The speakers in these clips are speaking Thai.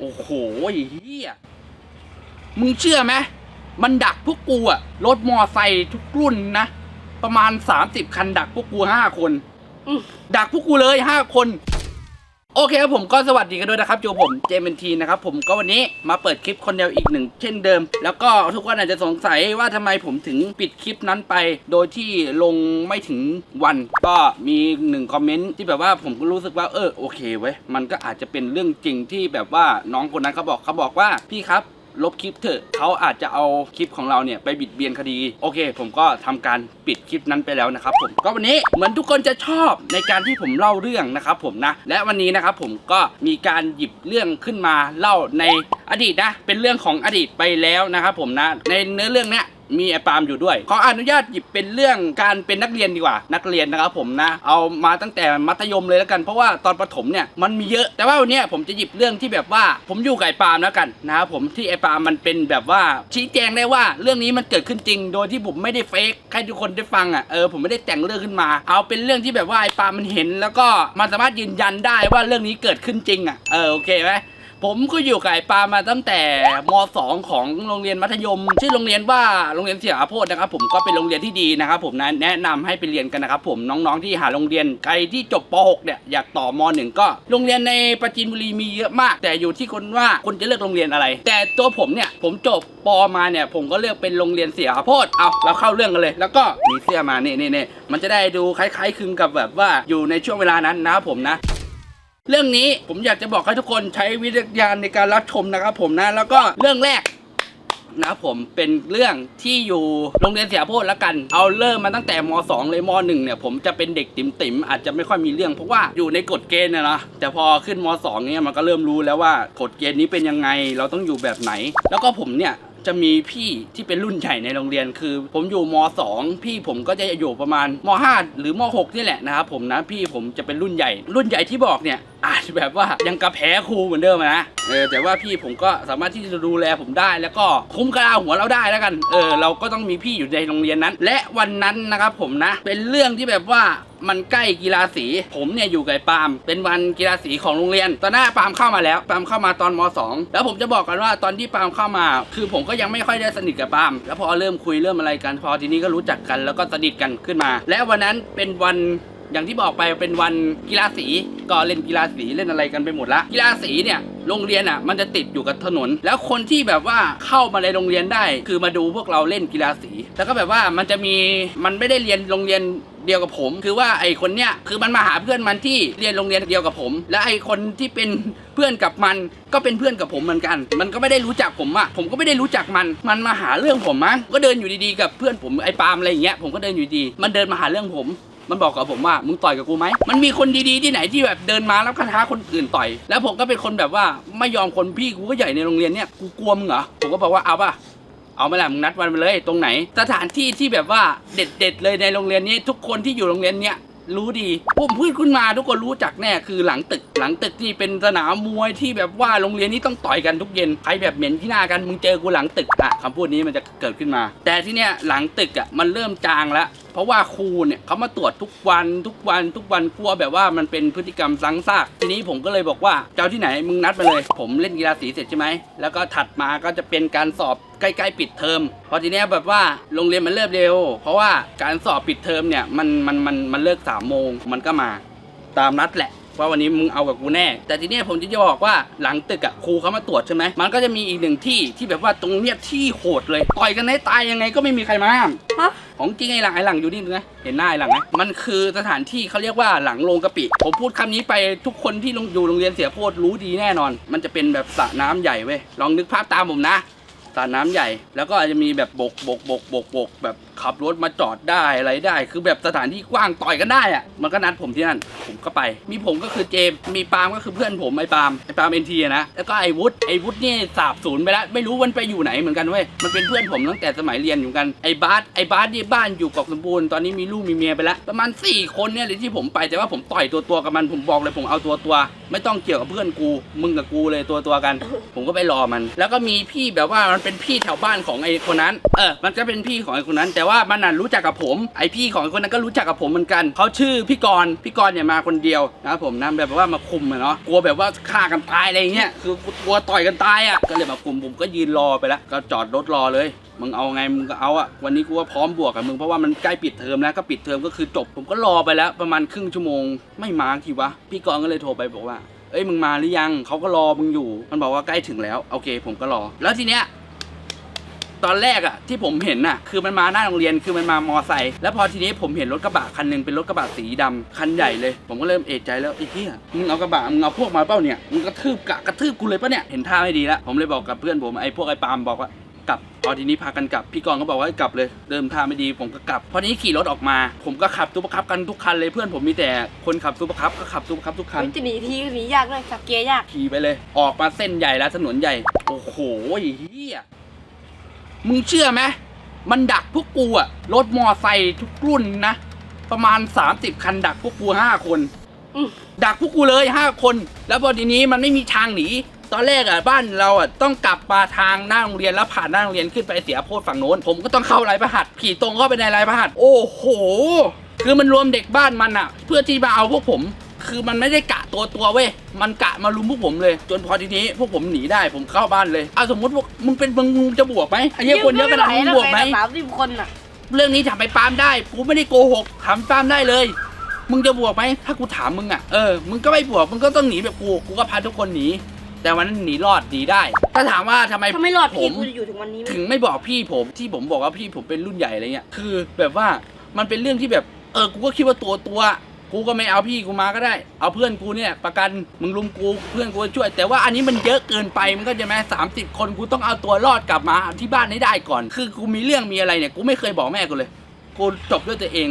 โอ้โหเฮียมึงเชื่อไหมมันดักพวกกูอะรถมอไซค์ทุกรุ่นนะ ประมาณ 30 คันดักพวกกูห้าคนอืมดักพวกกูเลยห้าคน โอเคครับผมก็สวัสดีกันด้วยนะครับจูผมเจมเนทีนะครับผมก็วันนี้มาเปิดคลิปคนเดียวอีกหนึ่งเช่นเดิม แล้วก็ทุกคนอาจจะสงสัยว่าทำไมผมถึงปิดคลิปนั้นไป โดยที่ลงไม่ถึงวัน ก็มีหนึ่งคอมเมนต์ที่แบบว่าผมก็รู้สึกว่าเออโอเคเว้ยมันก็อาจจะเป็นเรื่องจริงที่แบบว่าน้องคนนั้นเขาบอกเขาบอกว่าพี่ครับ ลบคลิปเถอะเขาอาจจะเอาคลิปของเราเนี่ยไปบิดเบียนคดี โอเค ผมก็ทำการปิดคลิปนั้นไปแล้วนะครับผมก็วันนี้เหมือนทุกคนจะชอบในการที่ผมเล่าเรื่องนะครับผมนะและวันนี้นะครับผมก็มีการหยิบเรื่องขึ้นมาเล่าในอดีตนะเป็นเรื่องของอดีตไปแล้วนะครับผมนะในเนื้อเรื่องเนี้ย มีไอปาล์มอยู่ด้วยขออนุญาตหยิบเป็นเรื่องการเป็นนักเรียนดีกว่า นักเรียนนะครับผมนะ เอามาตั้งแต่มัธยมเลยแล้วกันเพราะว่าตอนประถมเนี่ยมันมีเยอะ แต่ว่าวันนี้ผมจะหยิบเรื่องที่แบบว่า ผมอยู่กับไอปาล์มแล้วกันนะครับผมที่ไอปาล์มมันเป็นแบบว่าชี้แจงได้ว่าเรื่องนี้มันเกิดขึ้นจริง โดยที่ผมไม่ได้เฟกให้ทุกคนได้ฟังอะเออผมไม่ได้แต่งเรื่องขึ้นมา เอาเป็นเรื่องที่แบบว่าไอปาล์มมันเห็น แล้วก็มันสามารถยืนยันได้ว่าเรื่องนี้เกิดขึ้นจริงอะเออโอเคไหม ผมก็อยู่กับไอ้ปามาตั้งแต่ม .2 ของโรงเรียนมัธยม ชื่อโรงเรียนว่าโรงเรียนเสียอาโพธนะครับ ผมก็เป็นโรงเรียนที่ดีนะครับ ผมนะแนะนำให้ไปเรียนกันนะครับผมน้องๆที่หาโรงเรียนใครที่จบป .6 เนี่ยอยากต่อม .1 ก็โรงเรียนในประจินบุรีมีเยอะมาก แต่อยู่ที่คนว่าคุณจะเลือกโรงเรียนอะไร แต่ตัวผมเนี่ยผมจบปมาเนี่ย ผมก็เลือกเป็นโรงเรียนเสียอาโพธเอาเราเข้าเรื่องกันเลย แล้วก็มีเสื้อมานี่นี่นี่มันจะได้ดูคล้ายๆคลึงกับแบบว่าอยู่ในช่วงเวลานั้นนะครับผมนะ เรื่องนี้ผมอยากจะบอกให้ทุกคนใช้วิจารณญาณในการรับชมนะครับผมนะ แล้วก็เรื่องแรกนะผมเป็นเรื่องที่อยู่โรงเรียนเสียโพธแล้วกัน เอาเริ่มมาตั้งแต่ม 2 เลยม 1 เนี่ย ผมจะเป็นเด็กติ๋มติมๆอาจจะไม่ค่อยมีเรื่องเพราะว่าอยู่ในกฎเกณฑ์นะนะแต่พอขึ้นม 2 เนี่ยมันก็เริ่มรู้แล้วว่ากฎเกณฑ์นี้เป็นยังไงเราต้องอยู่แบบไหน แล้วก็ผมเนี่ย จะมีพี่ที่เป็นรุ่นใหญ่ในโรงเรียน คือ ผมอยู่ม 2 พี่ผมก็จะอยู่ประมาณม 5 หรือม 6 นี่แหละนะครับผมนะพี่ผมจะเป็นรุ่นใหญ่ รุ่นใหญ่ที่บอกเนี่ยอาจจะแบบว่ายังกระแพ้ครูเหมือนเดิมนะเออแต่ว่าพี่ผมก็สามารถที่จะดูแลผมได้ แล้วก็คุ้มกระลาหัวเราได้แล้วกันเออเราก็ต้องมีพี่อยู่ในโรงเรียนนั้น และวันนั้นนะครับผมนะ เป็นเรื่องที่แบบว่า มันใกล้กีฬาสีผมเนี่ยอยู่กับปาล์มเป็นวันกีฬาสีของโรงเรียน ตอนหน้าปาล์มเข้ามาแล้วปาล์มเข้ามาตอนม 2 แล้วผมจะบอกกันว่าตอนที่ปาล์มเข้ามา คือผมก็ยังไม่ค่อยได้สนิทกับปาล์มแล้วพอเริ่มคุยเริ่มอะไรกันพอทีนี้ก็รู้จักกันแล้วก็สนิทกันขึ้นมา และวันนั้นเป็นวันอย่างที่บอกไปเป็นวันกีฬาสีก็เล่นกีฬาสีเล่นอะไรกันไปหมดละกีฬาสีเนี่ยโรงเรียนอะมันจะติดอยู่กับถนน แล้วคนที่แบบว่าเข้ามาในโรงเรียนได้ คือมาดูพวกเราเล่นกีฬาสี แล้วก็แบบว่ามันจะมีมันไม่ได้เรียนโรงเรียนเดียวกับผม คือว่าไอคนเนี้ยคือมันมาหาเพื่อนมันที่เรียนโรงเรียนเดียวกับผม และไอคนที่เป็นเพื่อนกับมันก็เป็นเพื่อนกับผมเหมือนกัน มันก็ไม่ได้รู้จักผมอะผมก็ไม่ได้รู้จักมัน มันมาหาเรื่องผมมั้งก็เดินอยู่ดีๆกับเพื่อนผมไอปาล์มอะไรอย่างเงี้ยผมก็เดินอยู่ดี มันเดินมาหาเรื่องผมมันบอกกับผมว่ามึงต่อยกับกูไหม มันมีคนดีๆที่ไหนที่แบบเดินมาแล้วคาท้าคนอื่นต่อย แล้วผมก็เป็นคนแบบว่าไม่ยอมคนพี่กูก็ใหญ่ในโรงเรียนเนี่ยกูกลัวมึงเหรอ ผมก็บอกว่าเอาป่ะ เอามาละมึงนัดวันไปเลยตรงไหน สถานที่ที่แบบว่าเด็ดๆเลยในโรงเรียนนี้ ทุกคนที่อยู่โรงเรียนเนี้ยรู้ดีผมพูดขึ้นมาทุกคนรู้จักแน่คือหลังตึก หลังตึกที่เป็นสนามมวยที่แบบว่าโรงเรียนนี้ต้องต่อยกันทุกเย็นใครแบบเหม็นที่หน้ากันมึงเจอกูหลังตึกอะคำพูดนี้มันจะเกิดขึ้นมา แต่ที่เนี้ยหลังตึกอะมันเริ่มจางแล้วเพราะว่าครูเนี่ยเขามาตรวจทุกวันทุกวันทุกวันกลัวแบบว่ามันเป็นพฤติกรรมซ้ำซากทีนี้ผมก็เลยบอกว่าเจ้าที่ไหนมึงนัดมาเลย ผมเล่นกีฬาสีเสร็จใช่ไหมแล้วก็ถัดมาก็จะเป็นการสอบ ใกล้ๆปิดเทอมพอทีเนี้ยแบบว่าโรงเรียนมันเลิกเร็ว เพราะว่าการสอบปิดเทอมเนี่ยมันมันมันมันเลิกสามโมงมันก็มาตามนัดแหละว่าวันนี้มึงเอากับกูแน่ แต่ทีเนี้ยผมจะบอกว่าหลังตึกอะครูเขามาตรวจใช่ไหมมันก็จะมีอีกหนึ่งที่ที่แบบว่าตรงเนี้ยที่โหดเลยต่อยกันให้ตายยังไงก็ไม่มีใครมาห้ามฮะ ของจริงไอ้หลังไอ้หลังอยู่นี่นะเห็นหน้าไอ้หลังไหมมันคือสถานที่เขาเรียกว่าหลังโรงกะปิผมพูดคำนี้ไปทุกคนที่ลงอยู่โรงเรียนเสียโพดรู้ดีแน่นอน มันจะเป็นแบบสระน้ำใหญ่เว้ยลองนึกภาพตามผมนะ สรน้ำใหญ่ แล้วก็อาจจะมีแบบบกบกบกบกบกแบบ ขับรถมาจอดได้อะไรได้ คือแบบสถานที่กว้างต่อยกันได้อะมันก็นัดผมที่นั่นผมก็ไป มีผมก็คือเจมมีปาล์มก็คือเพื่อนผมไอ้ปาล์มไอ้ปาล์มเอ็นทีนะแล้วก็ไอ้วุฒิไอ้วุฒินี่สาบสูญไปแล้วไม่รู้มันไปอยู่ไหนเหมือนกันเว้ยมันเป็นเพื่อนผมตั้งแต่สมัยเรียนอยู่กันไอ้บาสไอ้บาสนี่บ้านอยู่เกาะสมบูรณ์ตอนนี้มีลูกมีเมียไปแล้วประมาณ 4 คนเนี่ยเลยที่ผมไปแต่ว่าผมต่อยตัวตัวกับมันผมบอกเลยผมเอาตัวตัว ไม่ต้องเกี่ยวกับเพื่อนกู มึงกับกูเลยตัวตัวกัน ผมก็ไปรอมัน แล้วก็มีพี่แบบว่ามันเป็นพี่แถวบ้านของไอ้คนนั้น เออมันก็เป็นพี่ของไอ้คนนั้นแต่ว่าว่ามันน่ะรู้จักกับผม ไอพี่ของคนนั้นก็รู้จักกับผมเหมือนกันเขาชื่อพี่กรณ์พี่กรณ์เนี่ยมาคนเดียวนะครับผมนะแบบว่ามาคุมอะเนาะกลัวแบบว่าฆ่ากันตายอะไรเงี้ยคือกลัวต่อยกันตายอะก็เลยมาคุมผมก็ยืนรอไปแล้วก็จอดรถรอเลยมึงเอาไงมึงก็เอาอะวันนี้กูว่าพร้อมบวกกับมึงเพราะว่ามันใกล้ปิดเทอมแล้วก็ปิดเทอมก็คือจบ ผมก็รอไปแล้วประมาณครึ่งชั่วโมงไม่มาทีวะพี่กรณ์ก็เลยโทรไปบอกว่าเอ้ยมึงมาหรือยังเขาก็รอมึงอยู่ มันบอกว่าใกล้ถึงแล้วโอเค ผมก็รอ แล้วทีเนี้ย ตอนแรกอะที่ผมเห็นน่ะคือมันมาหน้าโรงเรียนคือมันมามอไซค์แล้วพอทีนี้ผมเห็นรถกระบะคันหนึงเป็นรถกระบะสีดำคันใหญ่เลย ผมก็เริ่มเอะใจแล้วไอ้เหี้ยมึงเอากระบะมึงเอาพวกมาเปล่าเนี่ยมึงกระทืบกะกระทืบกูเลยปะเนี่ยเห็นท่าไม่ดีแล้วผมเลยบอกกับเพื่อนผมไอ้พวกไอ้ปาล์มบอกว่ากลับพอทีนี้พากันกลับพี่กรณ์ก็บอกว่าให้กลับเลยเริ่มท่าไม่ดีผมก็กลับพอทีนี้ขี่รถออกมา ผมก็ขับซูเปอร์คัพกันทุกคันเลยเพื่อนผมมีแต่คนขับซูเปอร์คัพก็ขับซูเปอร์คัพทุกคันจะหนีทีก็หนียากด้วยสับเกียร์ยาก ขี่ไปเลย ออกมาเส้นใหญ่แล้วถนนใหญ่ โอ้โหเฮีย มึงเชื่อไหมมันดักพวกกูอะรถมอไซค์ทุกรุ่นนะ ประมาณ 30 คันดักพวกกูห้าคนอืมดักพวกกูเลยห้าคน แล้วพอทีนี้มันไม่มีทางหนีตอนแรกอะบ้านเราอะต้องกลับมาทางหน้าโรงเรียนแล้วผ่านหน้าโรงเรียนขึ้นไปเสียโพดฝั่งโน้น ผมก็ต้องเข้าไรประหัดขี่ตรงเข้าไปในไรประหัดโอ้โห คือมันรวมเด็กบ้านมันอะ เพื่อที่มาเอาพวกผม คือมันไม่ได้กะตัวตัวเว้ย มันกะมาลุมพวกผมเลย จนพอทีนี้พวกผมหนีได้ผมเข้าบ้านเลยเอาสมมติว่ามึงเป็นมึงมึงจะบวกไหมไอ้เหี้ยคนเยอะขนาดนี้มึงบวกไหมสามสิบคนอะ เรื่องนี้ถามไปปาล์มได้ กูไม่ได้โกหกถามปาล์มได้เลย มึงจะบวกไหมถ้ากูถามมึงอะ เออ มึงก็ไม่บวก มึงก็ต้องหนีแบบกู กูก็พาทุกคนหนี แต่วันนั้นหนีรอดหนีได้ ถ้าถามว่าทำไมถ้าไม่รอดผพี่ม กูจะอยู่ถึงวันนี้ไหมถึงไม่บอกพี่ผมที่ผมบอกว่าพี่ผมเป็นรุ่นใหญ่อะไรเงี้ยคือแบบว่ามันเป็นเรื่องที่แบบเออกูก็คิดว่าตัวตัว กูก็ไม่เอาพี่กูมาก็ได้ เอาเพื่อนกูเนี่ยประกันมึงลุมกูเพื่อนกูช่วย แต่ว่าอันนี้มันเยอะเกินไปมันก็จะแม้สามสิบคนกูต้องเอาตัวรอดกลับมาที่บ้านให้ได้ก่อน คือกูมีเรื่องมีอะไรเนี่ยกูไม่เคยบอกแม่กูเลยกูจบด้วยตัวเอง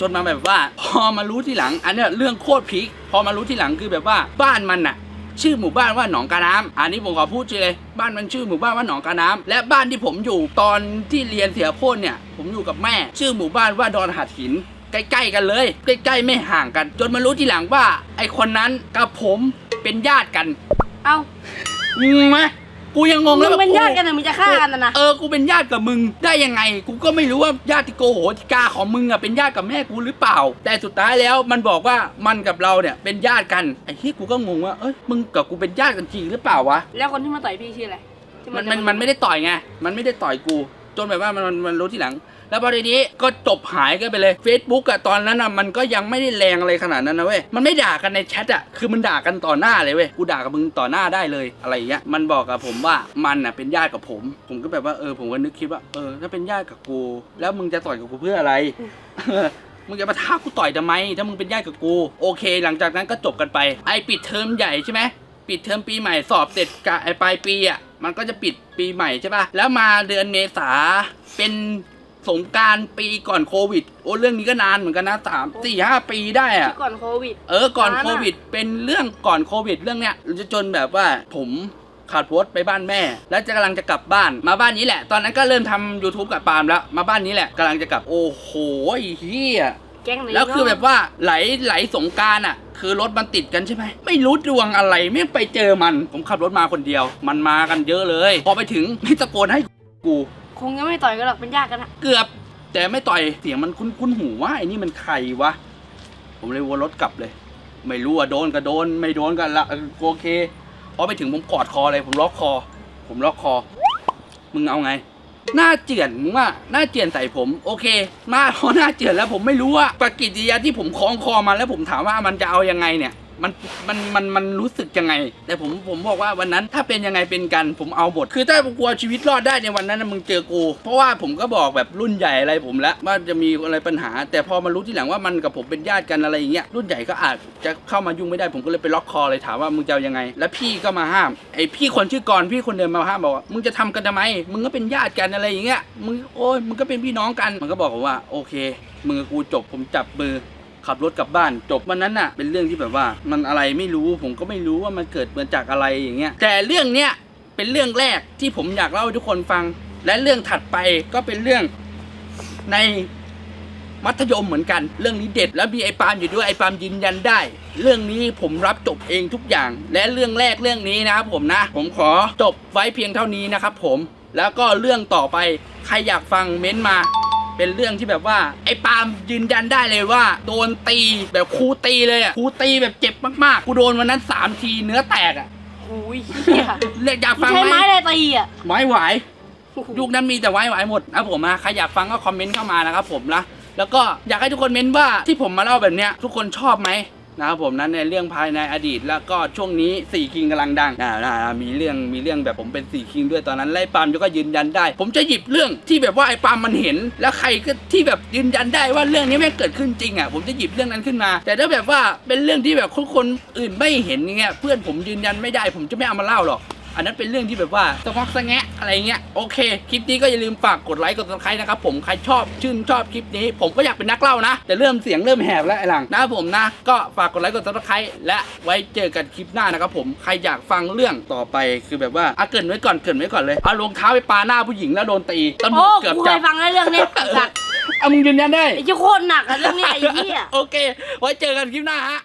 จนมาแบบว่า พอมารู้ที่หลัง อันนี้เรื่องโคตรพีคพอมารู้ที่หลังคือแบบว่าบ้านมันน่ะชื่อหมู่บ้านว่าหนองกาน้ำอันนี้ผมขอพูดเลย บ้านมันชื่อหมู่บ้านว่าหนองกาน้ำและบ้านที่ผมอยู่ตอนที่เรียนเสียโพนเนี่ย ผมอยู่กับแม่ ชื่อหมู่บ้านว่าดอนหัดหิน ใกล้ๆกันเลย ใกล้ๆไม่ห่างกัน จนมารู้ทีหลังว่า ไอคนนั้นกับผมเป็นญาติกันเอ้างงไหมกูยังงงมึแล้วงแบบเป็นกูญาติกันนะมึงจะฆ่ากันนะนะเออกูเป็นญาติกับมึงได้ยังไง กูก็ไม่รู้ว่าญาติโกโหติกาของมึงอะเป็นญาติกับแม่กูหรือเปล่า แต่สุดท้ายแล้วมันบอกว่ามันกับเราเนี่ยเป็นญาติกันไอ้ที่กูก็งงว่าเอ้ยมึงกับกูเป็นญาติกันจริงหรือเปล่าวะ แล้วคนที่มาต่อยพี่ชื่ออะไรที่มันจะมันมันไม่ได้ต่อยไง มันไม่ได้ต่อยกู จนแบบว่ามันมันมันรู้ที่หลัง แล้วพอทีนี้ก็จบหายกันไปเลย Facebook อะตอนนั้นอะมันก็ยังไม่ได้แรงอะไรขนาดนั้นนะเว้ยมันไม่ด่ากันในแชทอะคือมันด่ากันต่อหน้าเลยเว้ยกูด่ากับมึงต่อหน้าได้เลยอะไรอย่างเงี้ยมันบอกกับผมว่ามันอะเป็นญาติกับผม ผมก็แบบว่าเออผมก็นึกคิดว่าเออถ้าเป็นญาติกับกู แล้วมึงจะต่อยกับกูเพื่ออะไร มึงจะมาท้ากูต่อยทำไม ถ้ามึงเป็นญาติกับกู โอเค หลังจากนั้นก็จบกันไป ไอปิดเทอมใหญ่ใช่ไหม ปิดเทอมปีใหม่สอบเสร็จกะไอปลายปีอะ มันก็จะปิดปีใหม่ใช่ป่ะ แล้วมาเดือนเมษาเป็นสงกรารปีก่อนโควิด โอ้เรื่องนี้ก็นานเหมือนกันนะสามสี่ห้าปีได้อะที่ก่อนโควิด เออก่อนนานอะโควิด เป็นเรื่องก่อนโควิด เรื่องเนี้ยจะจนแบบว่าผมขาดโพสต์ไปบ้านแม่ แล้วจะกำลังจะกลับบ้านมาบ้านนี้แหละ ตอนนั้นก็เริ่มทำ YouTube กับปาล์มแล้ว มาบ้านนี้แหละกำลังจะกลับโอ้โหไอ้เฮียแก๊งไหนแล้วคือแบบว่าไหลไหลสงกรารอะ คือรถมันติดกันใช่ไหมไม่รู้ดวงอะไรไม่ไปเจอมัน ผมขับรถมาคนเดียว มันมากันเยอะเลย พอไปถึงไม่ตะโกนให้กู คงยังไม่ต่อยกันหรอกเป็นญาติกันอะเกือบ แต่ไม่ต่อยเสียงมันคุ้นคุ้นหูว่าไอ้นี่มันใครวะผมเลยวนรถกลับเลย ไม่รู้ว่าโดนก็โดน ไม่โดนก็ละเออโอเคพอไปถึงผมกอดคอเลยผมล็อกคอ ผมล็อกคอ มึงเอาไง หน้าเจือนมึงว่าหน้าเจือนใส่ผม โอเค มาพอหน้าเจือนแล้วผมไม่รู้ว่าปฏิกิริยาที่ผมคล้องคอมาแล้วผมถามว่ามันจะเอายังไงเนี่ย มันมันมันมันรู้สึกยังไง แต่ผมผมบอกว่าวันนั้นถ้าเป็นยังไงเป็นกันผมเอาหมดคือถ้ากูกลัวชีวิตรอดได้ในวันนั้นนะมึงเจอกู เพราะว่าผมก็บอกแบบรุ่นใหญ่อะไรผมแล้วว่าจะมีอะไรปัญหา แต่พอมารู้ที่หลังว่ามันกับผมเป็นญาติกันอะไรอย่างเงี้ยรุ่นใหญ่ก็อาจจะเข้ามายุ่งไม่ได้ผมก็เลยไปล็อกคอเลยถามว่ามึงจะยังไง แล้วพี่ก็มาห้ามไอพี่คนชื่อกรพี่คนเดิมมาห้ามบอกว่ามึงจะทำกันทำไมมึงก็เป็นญาติกันอะไรอย่างเงี้ยมึงโอ้ยมึงก็เป็นพี่น้องกันมันก็บอกผมว่าโอเคมึงกับกูจบผมจับมือ ขับรถกลับบ้านจบวันนั้นน่ะ เป็นเรื่องที่แบบว่ามันอะไรไม่รู้ผมก็ไม่รู้ว่ามันเกิดมาจากอะไรอย่างเงี้ยแต่เรื่องเนี้ยเป็นเรื่องแรกที่ผมอยากเล่าให้ทุกคนฟัง และเรื่องถัดไปก็เป็นเรื่องในมัธยมเหมือนกัน เรื่องนี้เด็ดแล้วมีไอ้ปามอยู่ด้วยไอ้ปามยืนยันได้ เรื่องนี้ผมรับจบเองทุกอย่าง และเรื่องแรกเรื่องนี้นะครับผมนะ ผมขอจบไว้เพียงเท่านี้นะครับผมแล้วก็เรื่องต่อไปใครอยากฟังเม้นต์มา เป็นเรื่องที่แบบว่าไอ้ปาล์มยืนยันได้เลยว่า โดนตีแบบครูตีเลยอะครูตีแบบเจ็บมากๆกูโดนวันนั้นสามทีเนื้อแตกอะโอ้ยเหี้ยอยากมึฟังงใช้ไหมไม้อะไรตีอะไม้ไหวยุคนั้นมีแต่ไว้ไหวหมดนะผมนะใครอยากฟังก็คอมเมนต์เข้ามานะครับผมนะแล้วก็อยากให้ทุกคนเม้นว่าที่ผมมาเล่าแบบเนี้ยทุกคนชอบไหม นะครับผมนั้นในเรื่องภายในอดีต แล้วก็ช่วงนี้สี่คิงกำลังดังอ่ามีเรื่องมีเรื่องแบบผมเป็นสี่คิงด้วยตอนนั้นไล่ปามก็ยืนยันได้ ผมจะหยิบเรื่องที่แบบว่าไอ้ปามมันเห็น แล้วใครก็ที่แบบยืนยันได้ว่าเรื่องนี้แม่งเกิดขึ้นจริงอะผมจะหยิบเรื่องนั้นขึ้นมา แต่ถ้าแบบว่าเป็นเรื่องที่แบบคนคนอื่นไม่เห็นอย่างเงี้ยเพื่อนผมยืนยันไม่ได้ ผมจะไม่เอามาเล่าหรอก อันนั้นเป็นเรื่องที่แบบว่าสะพอกสะแงะอะไรเงี้ยโอเค คลิปนี้ก็อย่าลืมฝากกดไลค์กดซับสไครต์นะครับผมใครชอบชื่นชอบคลิปนี้ ผมก็อยากเป็นนักเล่านะ แต่เริ่มเสียงเริ่มแหบแล้วไอ้หลังนะครับผมนะ ก็ฝากกดไลค์กดซับสไครต์และไว้เจอกันคลิปหน้านะครับผมใครอยากฟังเรื่องต่อไปคือแบบว่าอะเกรินไว้ก่อนเกรินไว้ก่อนเลยเอารองเท้าไปปาหน้าผู้หญิงแล้วโดนตีตำรโอ้วจเกือบกูเคจับ ยฟังไอ้เรื่องเนี้ยไอ้สัตว์เอามึงยืนยันได้ ไอ้เจ้าโคตรหนักอะเรื่องเนี้ยไอ้เหี้ย โอเค ไว้เจอกันคลิปหน้าฮะ